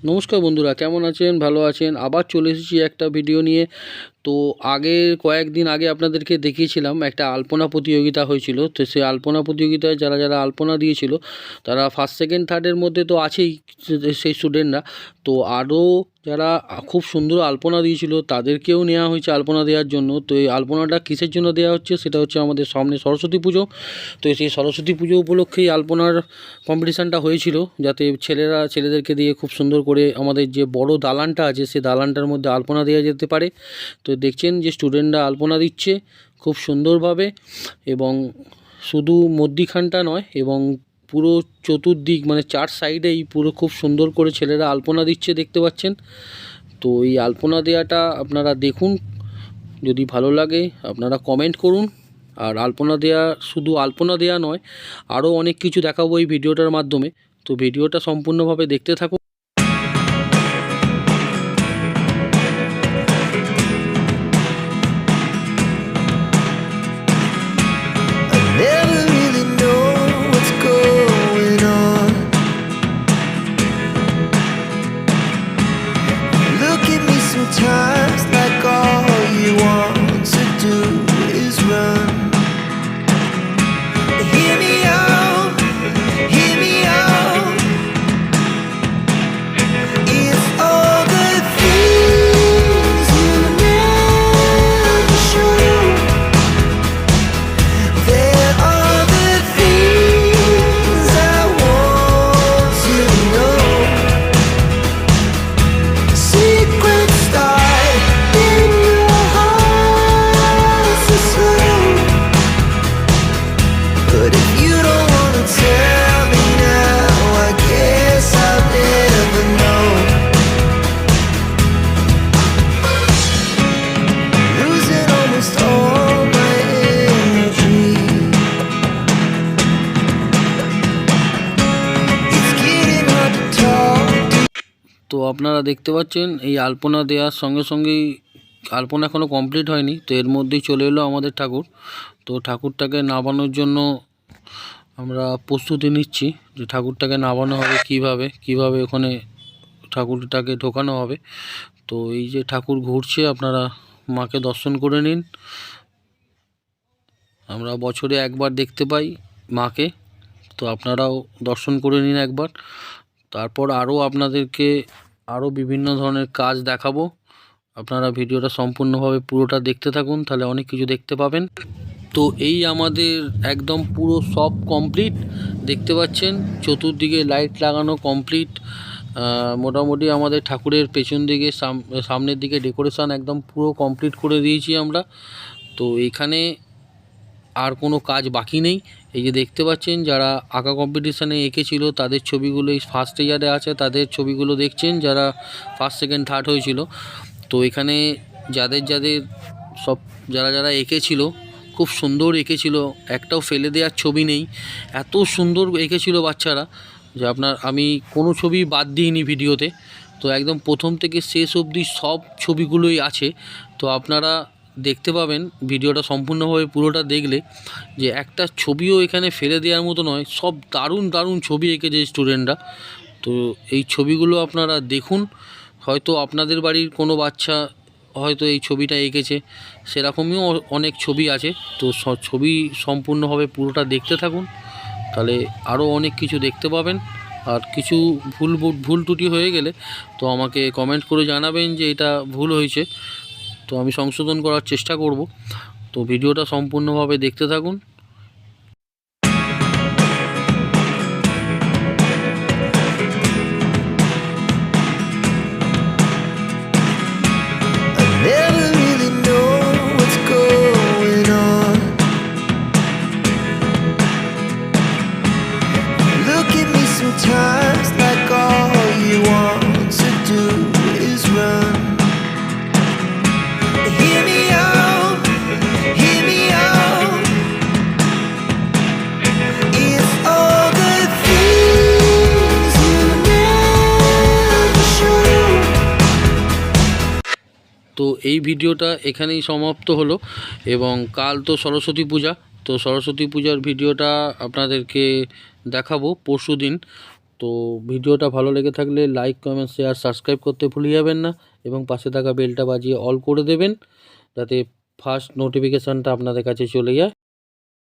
নমস্কার বন্ধুরা কেমন আছেন? ভালো আছেন? আবার চলে এসেছি একটা ভিডিও নিয়ে। তো আগে কয়েকদিন আগে আপনাদেরকে দেখিয়েছিলাম একটা আলপনা প্রতিযোগিতা হয়েছিল। তো সেই আলপনা প্রতিযোগিতায় যারা যারা আলপনা দিয়েছিল, তারা ফার্স্ট সেকেন্ড থার্ডের মধ্যে তো আছেই সেই স্টুডেন্টরা তো আরও যারা খুব সুন্দর আলপনা দিয়েছিল, তাদেরকেও নেওয়া হয়েছে আলপনা দেওয়ার জন্য। তো এই আলপনাটা কিসের জন্য দেওয়া হচ্ছে, সেটা হচ্ছে আমাদের সামনে সরস্বতী পুজো। তো সেই সরস্বতী পুজো উপলক্ষেই আলপনার কম্পিটিশানটা হয়েছিল, যাতে ছেলেরা, ছেলেদেরকে দিয়ে খুব সুন্দর করে আমাদের যে বড় দালানটা আছে সেই দালানটার মধ্যে আলপনা দেওয়া যেতে পারে। তো দেখছেন যে স্টুডেন্টরা আলপনা দিচ্ছে খুব সুন্দরভাবে এবং শুধু মধ্যিখানটা নয় এবং পুরো চতুর্দিক মানে চার সাইডেই পুরো খুব সুন্দর করে ছেলেরা আলপনা দিচ্ছে দেখতে পাচ্ছেন। তো এই আলপনা দেওয়াটা আপনারা দেখুন, যদি ভালো লাগে আপনারা কমেন্ট করুন। আর আলপনা দেয়া শুধু আলপনা দেয়া নয় আরও অনেক কিছু দেখাবো এই ভিডিওটার মাধ্যমে। তো ভিডিওটা সম্পূর্ণভাবে দেখতে থাকুন। তো আপনারা দেখতে পাচ্ছেন, এই আলপনা দেওয়ার সঙ্গে সঙ্গেই আলপনা এখনও কমপ্লিট হয়নি, তো এর মধ্যেই চলে এলো আমাদের ঠাকুর। তো ঠাকুরটাকে নামানোর জন্য আমরা প্রস্তুতি নিচ্ছি যে ঠাকুরটাকে নামানো হবে কীভাবে কীভাবে ওখানে ঠাকুরটাকে ঢোকানো হবে। তো এই যে ঠাকুর ঘুরছে, আপনারা মাকে দর্শন করে নিন। আমরা বছরে একবার দেখতে পাই মাকে, তো আপনারাও দর্শন করে নিন একবার। তারপর আরও আপনাদেরকে আরও বিভিন্ন ধরনের কাজ দেখাবো। আপনারা ভিডিওটা সম্পূর্ণভাবে পুরোটা দেখতে থাকুন, তাহলে অনেক কিছু দেখতে পাবেন। তো এই আমাদের একদম পুরো সব কমপ্লিট, দেখতে পাচ্ছেন? চতুর্দিকে লাইট লাগানো কমপ্লিট। মোটামুটি আমাদের ঠাকুরের পেছন দিকে, সাম- সামনের দিকে ডেকোরেশন একদম পুরো কমপ্লিট করে দিয়েছি আমরা। তো এখানে আর কোনো কাজ বাকি নেই। এই যে দেখতে পাচ্ছেন, যারা আঁকা কম্পিটিশানে এঁকেছিল, তাদের ছবিগুলো এই ফার্স্ট ইয়ারে আছে, তাদের ছবিগুলো দেখছেন, যারা ফার্স্ট সেকেন্ড থার্ড হয়েছিল। তো এখানে যাদের যাদের সব, যারা যারা এঁকেছিল, খুব সুন্দর এঁকেছিল, একটাও ফেলে দেওয়ার ছবি নেই। এত সুন্দর এঁকেছিল বাচ্চারা, যে আপনার, আমি কোনো ছবি বাদ দিইনি ভিডিওতে। তো একদম প্রথম থেকে শেষ অবধি সব ছবিগুলোই আছে। তো আপনারা দেখতে পাবেন, ভিডিওটা সম্পূর্ণভাবে পুরোটা দেখলে যে একটা ছবিও এখানে ফেলে দেওয়ার মতো নয়, সব দারুণ দারুণ ছবি এঁকেছে স্টুডেন্টরা। তো এই ছবিগুলো আপনারা দেখুন, হয়তো আপনাদের বাড়ির কোনো বাচ্চা হয়তো এই ছবিটা এঁকেছে সেরকমইও অনেক ছবি আছে। তো ছবি সম্পূর্ণভাবে পুরোটা দেখতে থাকুন, তাহলে আরও অনেক কিছু দেখতে পাবেন। আর কিছু ভুল ভুল ত্রুটি হয়ে গেলে তো আমাকে কমেন্ট করে জানাবেন যে এটা ভুল হয়েছে। তো আমি সংশোধন করার চেষ্টা করব। তো ভিডিওটা সম্পূর্ণভাবে দেখতে থাকুন। তো এই ভিডিওটা এখানেই সমাপ্ত হলো এবং কাল তো সরস্বতী পূজা, তো সরস্বতী পূজার ভিডিওটা আপনাদেরকে দেখাবো পরশু দিন। তো ভিডিওটা ভালো লেগে থাকলে লাইক, কমেন্ট, শেয়ার, সাবস্ক্রাইব করতে ভুলে যাবেন না এবং পাশে থাকা বেলটা বাজিয়ে অল করে দেবেন যাতে ফার্স্ট নোটিফিকেশানটা আপনাদের কাছে চলে যায়।